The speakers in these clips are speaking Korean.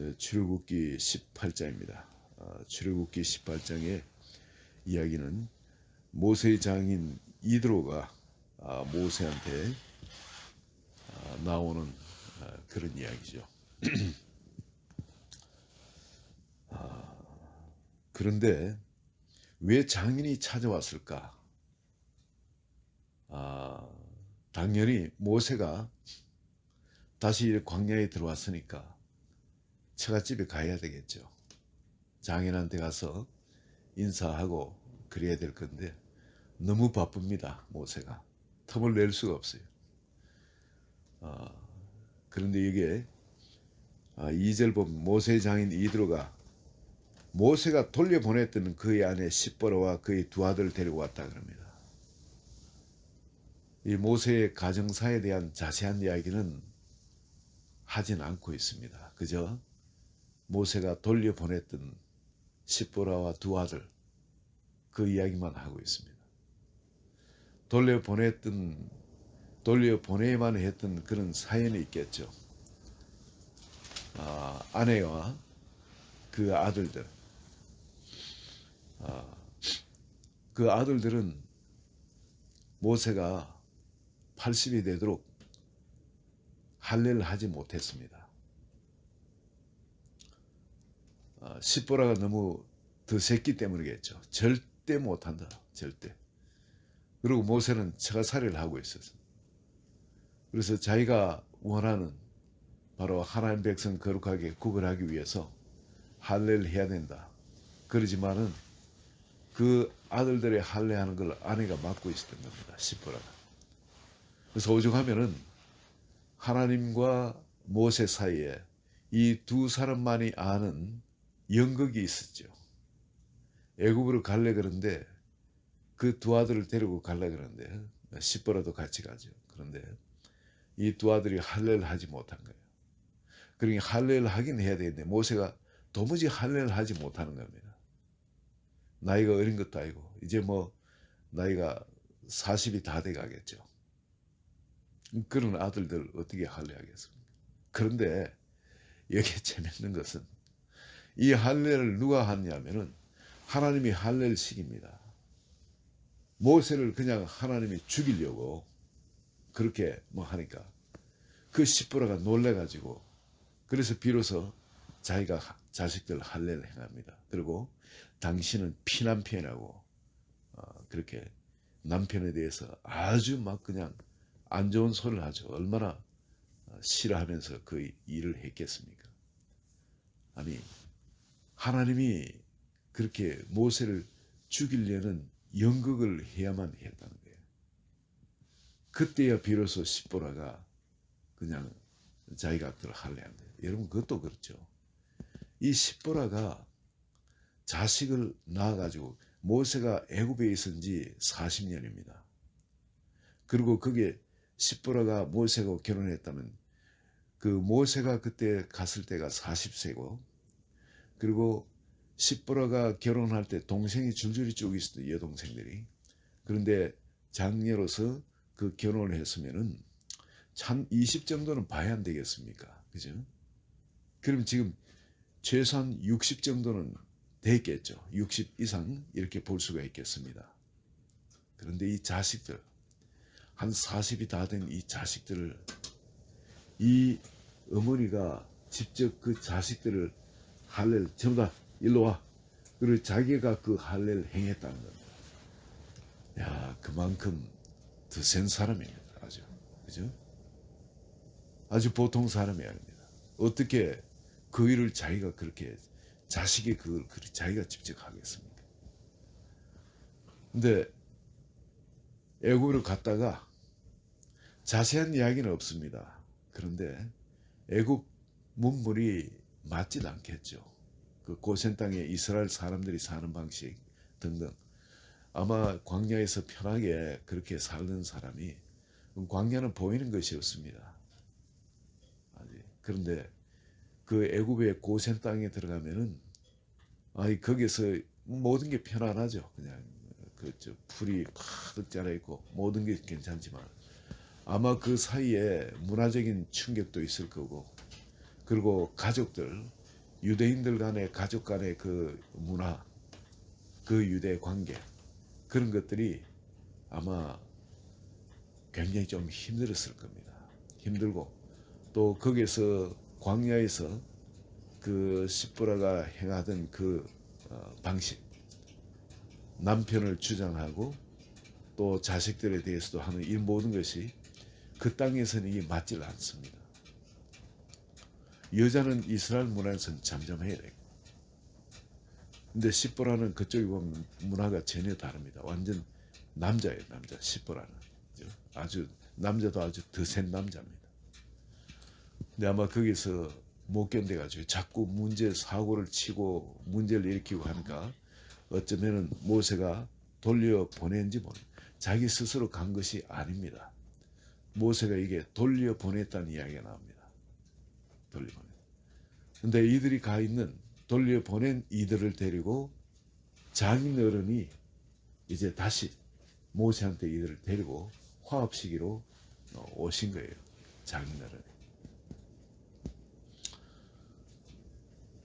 네, 출애굽기 18장입니다. 어, 출애굽기 18장의 이야기는 모세의 장인 이드로가 아, 모세한테 아, 나오는 아, 그런 이야기죠. 아, 그런데 왜 장인이 찾아왔을까? 아, 당연히 모세가 다시 광야에 들어왔으니까 처갓집에 가야 되겠죠. 장인한테 가서 인사하고 그래야 될 건데 너무 바쁩니다. 모세가 텀을 낼 수가 없어요. 아, 그런데 이게 아, 2절 보면 모세 장인 이드로가 모세가 돌려보냈던 그의 아내 시보라와 그의 두 아들을 데리고 왔다 그럽니다. 이 모세의 가정사에 대한 자세한 이야기는 하진 않고 있습니다. 그저 모세가 돌려보냈던 시보라와 두 아들 그 이야기만 하고 있습니다. 돌려보냈던 돌려보내야만 했던 그런 사연이 있겠죠. 아, 아내와 그 아들들 아, 그 아들들은 모세가 80이 되도록 할례를 하지 못했습니다. 아, 시보라가 너무 더셌기 때문이겠죠. 절대 못한다. 절대. 그리고 모세는 처가살이를 하고 있었어. 그래서 자기가 원하는 바로 하나님 백성 거룩하게 구별하기 위해서 할례를 해야 된다. 그러지만은 그 아들들의 할례하는 걸 아내가 맡고 있었던 겁니다. 시보라가. 그래서 오죽하면은 하나님과 모세 사이에 이 두 사람만이 아는 연극이 있었죠. 애굽으로 갈래 그런데 그 두 아들을 데리고 갈래 그러는데 시보라도 같이 가죠. 그런데 이 두 아들이 할례를 하지 못한 거예요. 그러니까 할례를 하긴 해야 되는데 모세가 도무지 할례를 하지 못하는 겁니다. 나이가 어린 것도 아니고 이제 뭐 나이가 40이 다 돼 가겠죠. 그런 아들들 어떻게 할례하겠습니까? 그런데 여기 재밌는 것은 이 할례를 누가 하냐면은 하나님이 할례를 시킵니다. 모세를 그냥 하나님이 죽이려고 그렇게 뭐 하니까 그 시보라가 놀래가지고 그래서 비로소 자기가 자식들 할례를 행합니다. 그리고 당신은 피남편이라고 어, 그렇게 남편에 대해서 아주 막 그냥 안 좋은 소리를 하죠. 얼마나 싫어하면서 그 일을 했겠습니까? 아니 하나님이 그렇게 모세를 죽이려는 연극을 해야만 했다는 거예요. 그때야 비로소 십보라가 그냥 자기가 앞들 할례한 거예요. 여러분 그것도 그렇죠. 이 십보라가 자식을 낳아가지고 모세가 애굽에 있은 지 40년입니다. 그리고 그게 십보라가 모세가 결혼했다면 그 모세가 그때 갔을 때가 40세고 그리고 십보라가 결혼할 때 동생이 줄줄이 쭉 있었던 여동생들이 그런데 장녀로서 그 결혼을 했으면은 참 20 정도는 봐야 안 되겠습니까? 그죠? 그럼 지금 최소한 60 정도는 됐겠죠. 60 이상 이렇게 볼 수가 있겠습니다. 그런데 이 자식들 한 40이 다 된 이 자식들을 이 어머니가 직접 그 자식들을 할례를 전부 다 일로 와. 그리고 자기가 그 할례를 행했다는 겁니다. 야, 그만큼 더센 사람입니다. 아주. 그죠? 아주 보통 사람이 아닙니다. 어떻게 그 일을 자기가 그렇게 자식이 그걸 자기가 직접 하겠습니까? 근데 애굽으로 갔다가 자세한 이야기는 없습니다. 그런데 애굽 문물이 맞진 않겠죠. 그 고센 땅에 이스라엘 사람들이 사는 방식 등등 아마 광야에서 편하게 그렇게 살던 사람이 광야는 보이는 것이 없습니다. 그런데 그 애굽의 고센 땅에 들어가면은 아이 거기서 모든 게 편안하죠. 그냥 그저 풀이 가득 자라 있고 모든 게 괜찮지만 아마 그 사이에 문화적인 충격도 있을 거고 그리고 가족들 유대인들 간의 가족 간의 그 문화, 그 유대 관계 그런 것들이 아마 굉장히 좀 힘들었을 겁니다. 힘들고 또 거기서 광야에서 그 시브라가 행하던 그 어, 방식 남편을 주장하고 또 자식들에 대해서도 하는 이 모든 것이 그 땅에서는 이게 맞질 않습니다. 여자는 이스라엘 문화에서는 잠잠해야 돼요. 근데 시보라는 그쪽에 보면 문화가 전혀 다릅니다. 완전 남자예요, 남자. 시보라는? 아주 남자도 아주 더센 남자입니다. 근데 아마 거기서 못 견뎌가지고 자꾸 문제 사고를 치고 문제를 일으키고 하니까 어쩌면은 모세가 돌려 보낸지 모르. 자기 스스로 간 것이 아닙니다. 모세가 이게 돌려 보냈다는 이야기가 나옵니다. 돌려 보내. 근데 이들이 가 있는 돌려 보낸 이들을 데리고 장인 어른이 이제 다시 모세한테 이들을 데리고 화합 시기로 어, 오신 거예요. 장인 어른이.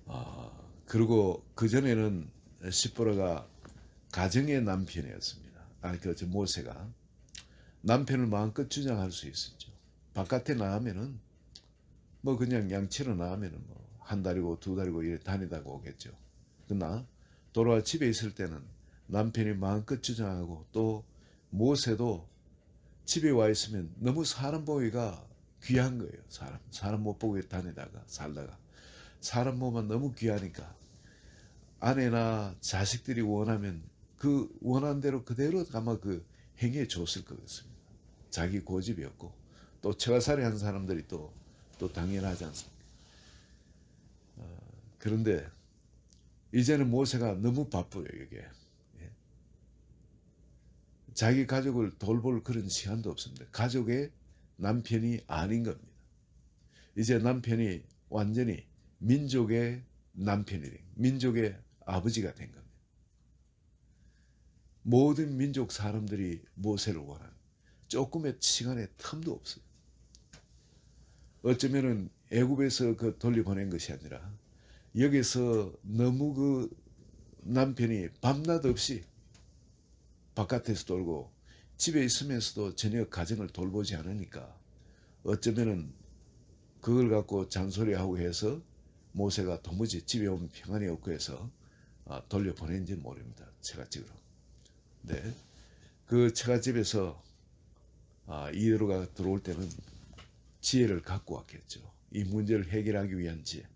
아, 그리고 그 전에는 시보라가 가정의 남편이었습니다. 아니 그저 모세가 남편을 마음껏 주장할 수 있었죠. 바깥에 나가면은 뭐 그냥 양치로 나가면은 뭐 한 달이고 두 달이고 이래 다니다가 오겠죠. 그러나 돌아와 집에 있을 때는 남편이 마음껏 주장하고 또 모세도 집에 와 있으면 너무 사람 보기가 귀한 거예요. 사람 사람 못 보고 다니다가 살다가 사람 보면 너무 귀하니까 아내나 자식들이 원하면 그 원한 대로 그대로 아마 그 행해 줬을 것 같습니다. 자기 고집이었고 또 처가살이 한 사람들이 또 또 당연하지 않습니까? 어, 그런데 이제는 모세가 너무 바빠요 이게 예. 자기 가족을 돌볼 그런 시간도 없습니다. 가족의 남편이 아닌 겁니다. 이제 남편이 완전히 민족의 남편이 된, 민족의 아버지가 된 겁니다. 모든 민족 사람들이 모세를 원하는 조금의 시간의 틈도 없어요. 어쩌면은 애굽에서 그 돌려보낸 것이 아니라 여기서 너무 그 남편이 밤낮 없이 바깥에서 돌고 집에 있으면서도 전혀 가정을 돌보지 않으니까 어쩌면은 그걸 갖고 잔소리하고 해서 모세가 도무지 집에 오면 평안이 없고 해서 아, 돌려보낸지 모릅니다. 처갓집으로. 네. 그 처갓집에서 아, 이대로가 들어올 때는 지혜를 갖고 왔겠죠. 이 문제를 해결하기 위한 지혜.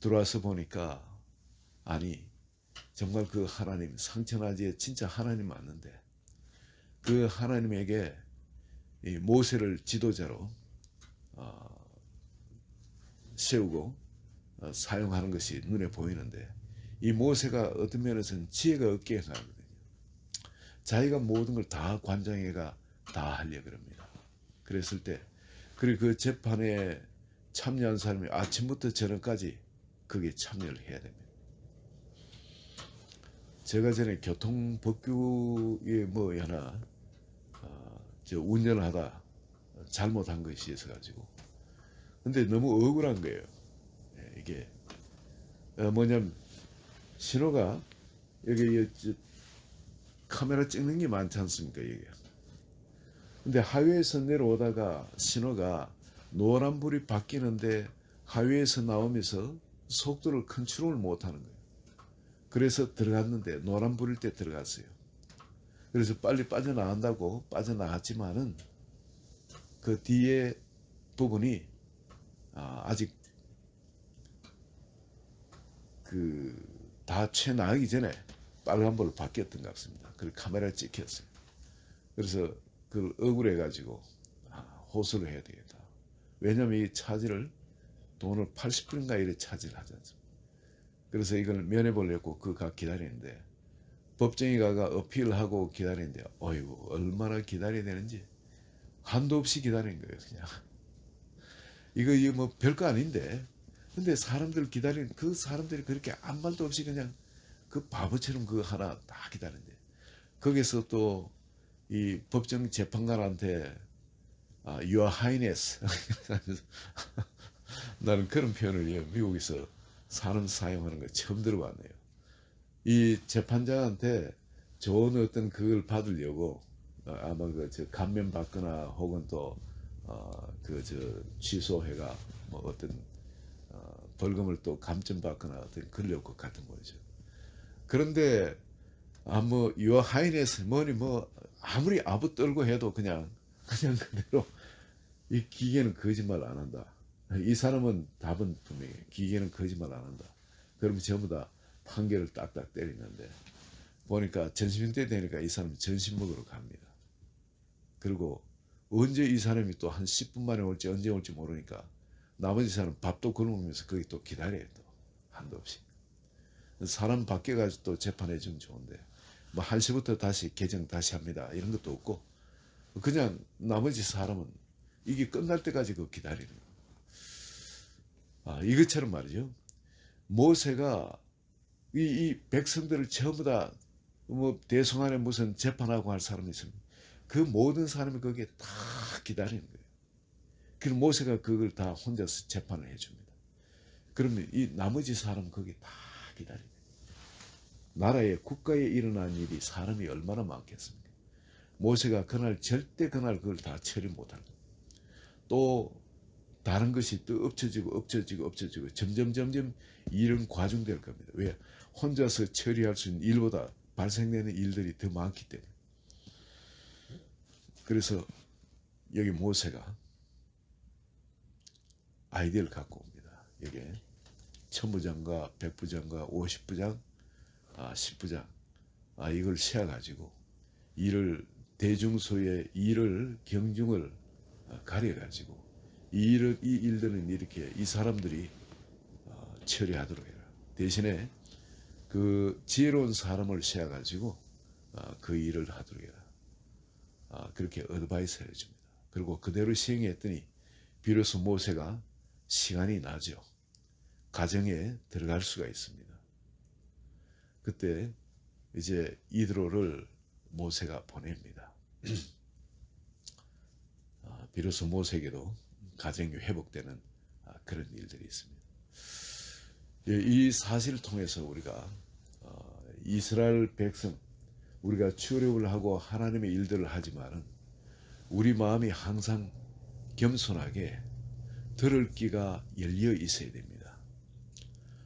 들어와서 보니까 아니 정말 그 하나님 상천하지에 진짜 하나님 맞는데 그 하나님에게 이 모세를 지도자로 어, 세우고 어, 사용하는 것이 눈에 보이는데 이 모세가 어떤 면에서는 지혜가 없게 행하거든요. 자기가 모든 걸 다 관장애가 다 하려 그럽니다. 그랬을 때 그리고 그 재판에 참여한 사람이 아침부터 저녁까지 거기에 참여를 해야 됩니다. 제가 전에 교통법규에 뭐 하나 어, 저 운전을 하다 잘못한 것이 있어 가지고 근데 너무 억울한 거예요. 예, 이게 어, 뭐냐면 신호가 여기 이- 저 카메라 찍는 게 많지 않습니까 이게. 근데 하회에서 내려오다가 신호가 노란불이 바뀌는데 하회에서 나오면서 속도를 컨트롤 못하는 거예요. 그래서 들어갔는데 노란불일 때 들어갔어요. 그래서 빨리 빠져나간다고 빠져나갔지만은 그 뒤에 부분이 아, 아직 그 다 채 나가기 전에 빨간불로 바뀌었던 것 같습니다. 그 카메라에 찍혔어요. 그래서 그걸 억울해 가지고 아, 호소를 해야 되겠다. 왜냐면 이 차지를 돈을 80불인가 이래 차지를 않습니까? 그래서 이걸 면해 보려고 그가 기다리는데 법정에 가가 어필을 하고 기다리는데 어이구 얼마나 기다려야 되는지 한도 없이 기다리는 거예요 그냥 이거 이거 뭐 별거 아닌데 근데 사람들 기다리는 그 사람들이 그렇게 아무 말도 없이 그냥 그 바보처럼 그거 하나 다 기다리는데 거기서 또 이 법정 재판관한테 아, Your Highness 나는 그런 표현을 미국에서 사람 사용하는 거 처음 들어봤네요. 이 재판장한테 좋은 어떤 그걸 받으려고 어, 아마 그저 감면 받거나 혹은 또어그저 취소해가 뭐 어떤 어 벌금을 또 감점 받거나 어떤 그럴 것 같은 거죠. 그런데 아뭐요 하인에서 뭐니 뭐 아무리 아부 떨고 해도 그냥 그냥 그대로 이 기계는 거짓말 안 한다. 이 사람은 답은 분명히 기계는 거짓말 안 한다. 그러면 전부 다 판결을 딱딱 때리는데 보니까 전심때 되니까 이 사람이 전심 먹으러 갑니다. 그리고 언제 이 사람이 또 한 10분 만에 올지 언제 올지 모르니까 나머지 사람 밥도 굶으면서 거기 또 기다려요 또 한도 없이 사람 밖에 가서 또 재판해 주면 좋은데 뭐 1시부터 다시 개정 다시 합니다 이런 것도 없고 그냥 나머지 사람은 이게 끝날 때까지 그 기다리는. 아, 이것처럼 말이죠. 모세가 이, 이 백성들을 전부 다 뭐 대성 안에 무슨 재판하고 할 사람이 있으면 그 모든 사람이 거기에 다 기다리는 거예요. 그리고 모세가 그걸 다 혼자서 재판을 해줍니다. 그러면 이 나머지 사람 거기 다 기다립니다. 나라에 국가에 일어난 일이 사람이 얼마나 많겠습니까? 모세가 그날 절대 그날 그걸 다 처리 거예요. 또 다른 것이 또 엎쳐지고 엎쳐지고 엎쳐지고 점점 점점 일은 과중될 겁니다. 왜? 혼자서 처리할 수 있는 일보다 발생되는 일들이 더 많기 때문에. 그래서 여기 모세가 아이디어를 갖고 옵니다. 여기에 천부장과 백부장과 오십부장, 아, 십부장 아, 이걸 세워가지고 이를 대중소의 일을 경중을 아, 가려 가지고 이 일을 이 일들은 이렇게 이 사람들이 어, 처리하도록 해라. 대신에 그 지혜로운 사람을 세워 가지고 어, 그 일을 하도록 해라. 아, 그렇게 어드바이스를 해줍니다. 그리고 그대로 시행했더니 비로소 모세가 시간이 나죠. 가정에 들어갈 수가 있습니다. 그때 이제 이드로를 모세가 보냅니다. 아, 비로소 모세에게도 가정이 회복되는 아, 그런 일들이 있습니다. 예, 이 사실을 통해서 우리가 어, 이스라엘 백성 우리가 출애굽을 하고 하나님의 일들을 하지만은 우리 마음이 항상 겸손하게 들을 끼가 열려 있어야 됩니다.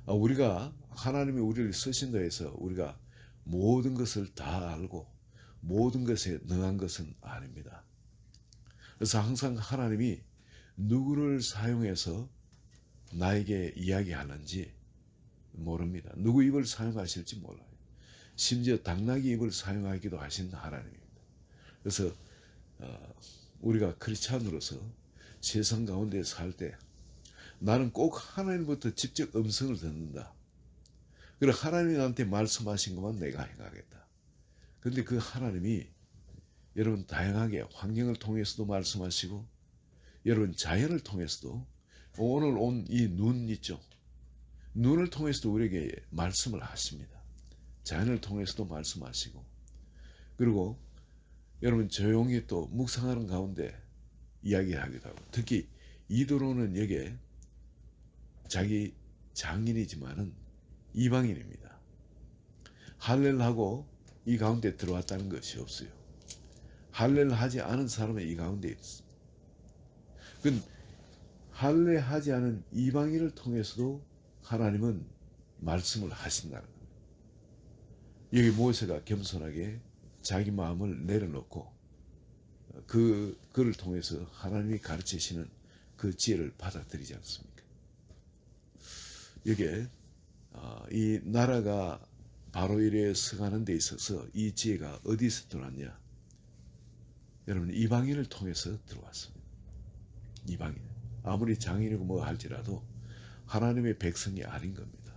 아, 우리가 하나님이 우리를 쓰신다 해서 우리가 모든 것을 다 알고 모든 것에 능한 것은 아닙니다. 그래서 항상 하나님이 누구를 사용해서 나에게 이야기하는지 모릅니다. 누구 입을 사용하실지 몰라요. 심지어 당나귀 입을 사용하기도 하신 하나님입니다. 그래서 어, 우리가 크리스찬으로서 세상 가운데 살 때 나는 꼭 하나님부터 직접 음성을 듣는다. 그리고 하나님이 나한테 말씀하신 것만 내가 행하겠다. 그런데 그 하나님이 여러분 다양하게 환경을 통해서도 말씀하시고 여러분 자연을 통해서도 오늘 온 이 눈 있죠. 눈을 통해서도 우리에게 말씀을 하십니다. 자연을 통해서도 말씀하시고 그리고 여러분 조용히 또 묵상하는 가운데 이야기하기도 하고 특히 이도로는 여기에 자기 장인이지만은 이방인입니다. 할례를 하고 이 가운데 들어왔다는 것이 없어요. 할례를 하지 않은 사람은 이 가운데 있습니다. 그 할례하지 않은 이방인을 통해서도 하나님은 말씀을 하신다는 거예요. 여기 모세가 겸손하게 자기 마음을 내려놓고 그 그를 통해서 하나님이 가르치시는 그 지혜를 받아들이지 않습니까? 여기에 어, 이 나라가 바로 이래 서가는 데 있어서 이 지혜가 어디서 들어왔냐? 여러분 이방인을 통해서 들어왔습니다. 이방인 아무리 장인이고 뭐 할지라도 하나님의 백성이 아닌 겁니다.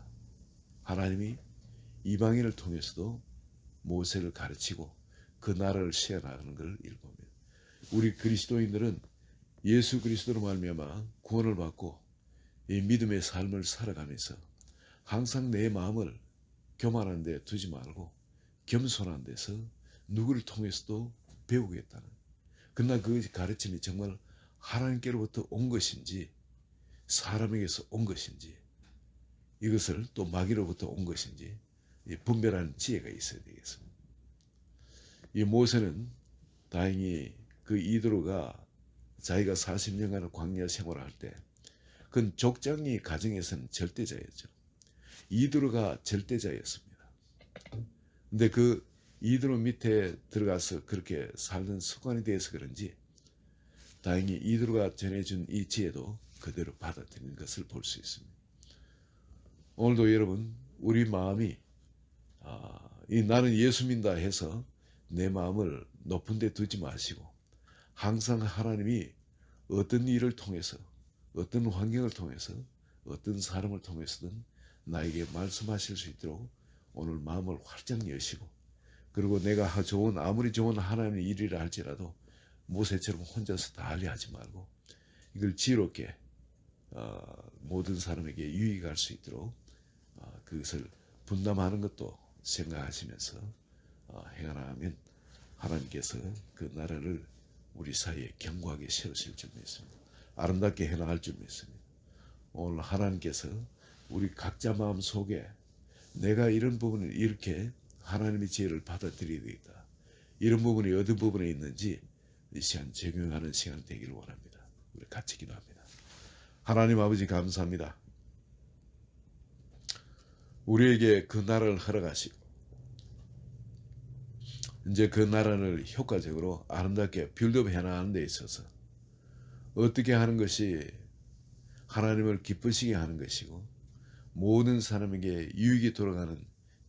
하나님이 이방인을 통해서도 모세를 가르치고 그 나라를 세워나가는 걸 읽습니다. 우리 그리스도인들은 예수 그리스도로 말미암아 구원을 받고 이 믿음의 삶을 살아가면서 항상 내 마음을 교만한 데 두지 말고 겸손한 데서 누구를 통해서도 배우겠다는 그러나 그 가르침이 정말 하나님께로부터 온 것인지 사람에게서 온 것인지 이것을 또 마귀로부터 온 것인지 이 분별하는 지혜가 있어야 되겠습니다. 이 모세는 다행히 그 이드로가 자기가 40년간의 광야 생활을 할 때 그건 족장이 가정에서는 절대자였죠. 이드로가 절대자였습니다. 근데 그 이드로 밑에 들어가서 그렇게 살던 습관이 돼서 그런지 다행히 이드로가 전해준 이 지혜도 그대로 받아들이는 것을 볼 수 있습니다. 오늘도 여러분 우리 마음이 아, 이 나는 예수 믿다 해서 내 마음을 높은 데 두지 마시고 항상 하나님이 어떤 일을 통해서 어떤 환경을 통해서 어떤 사람을 통해서든 나에게 말씀하실 수 있도록 오늘 마음을 활짝 여시고 그리고 내가 하- 좋은 아무리 좋은 하나님의 일이라 할지라도 모세처럼 혼자서 다 하려 하지 말고 이걸 지혜롭게 어, 모든 사람에게 유익할 수 있도록 어, 그것을 분담하는 것도 생각하시면서 어, 행하면 하나님께서 그 나라를 우리 사이에 견고하게 세우실 줄 믿습니다. 아름답게 해나갈 줄 믿습니다. 오늘 하나님께서 우리 각자 마음 속에 내가 이런 부분을 이렇게 하나님의 지혜를 받아들여야 되겠다. 이런 부분이 어떤 부분에 있는지 이 시간 적용하는 시간 되기를 원합니다. 우리 같이 기도합니다. 하나님 아버지 감사합니다. 우리에게 그 나라를 허락하시고 이제 그 나라를 효과적으로 아름답게 빌드업 해나가는 데 있어서 어떻게 하는 것이 하나님을 기쁘시게 하는 것이고 모든 사람에게 유익이 돌아가는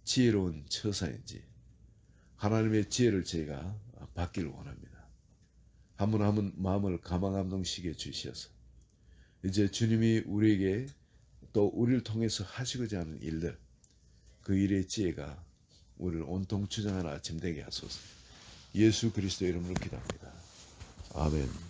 지혜로운 처사인지 하나님의 지혜를 저희가 받기를 원합니다. 한 분 한 분 마음을 가망감동시게 주셔서 이제 주님이 우리에게 또 우리를 통해서 하시고자 하는 일들 그 일의 지혜가 우리를 온통 주장하는 아침 되게 하소서. 예수 그리스도 이름으로 기도합니다. 아멘.